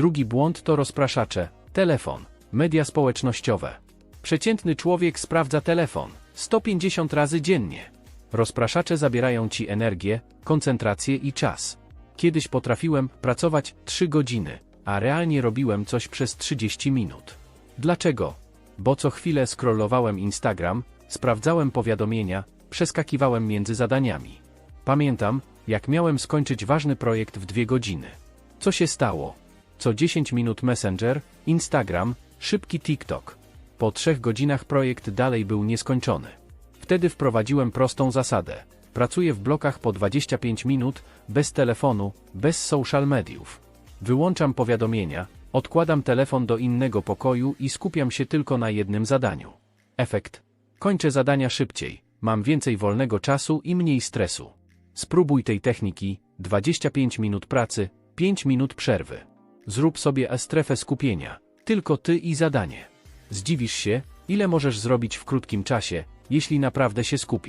Drugi błąd to rozpraszacze, telefon, media społecznościowe. Przeciętny człowiek sprawdza telefon 150 razy dziennie. Rozpraszacze zabierają ci energię, koncentrację i czas. Kiedyś potrafiłem pracować 3 godziny, a realnie robiłem coś przez 30 minut. Dlaczego? Bo co chwilę scrollowałem Instagram, sprawdzałem powiadomienia, przeskakiwałem między zadaniami. Pamiętam, jak miałem skończyć ważny projekt w dwie godziny. Co się stało? Co 10 minut Messenger, Instagram, szybki TikTok. Po trzech godzinach projekt dalej był nieskończony. Wtedy wprowadziłem prostą zasadę. Pracuję w blokach po 25 minut, bez telefonu, bez social mediów. Wyłączam powiadomienia, odkładam telefon do innego pokoju i skupiam się tylko na jednym zadaniu. Efekt. Kończę zadania szybciej, mam więcej wolnego czasu i mniej stresu. Spróbuj tej techniki, 25 minut pracy, 5 minut przerwy. Zrób sobie strefę skupienia, tylko ty i zadanie. Zdziwisz się, ile możesz zrobić w krótkim czasie, jeśli naprawdę się skupisz.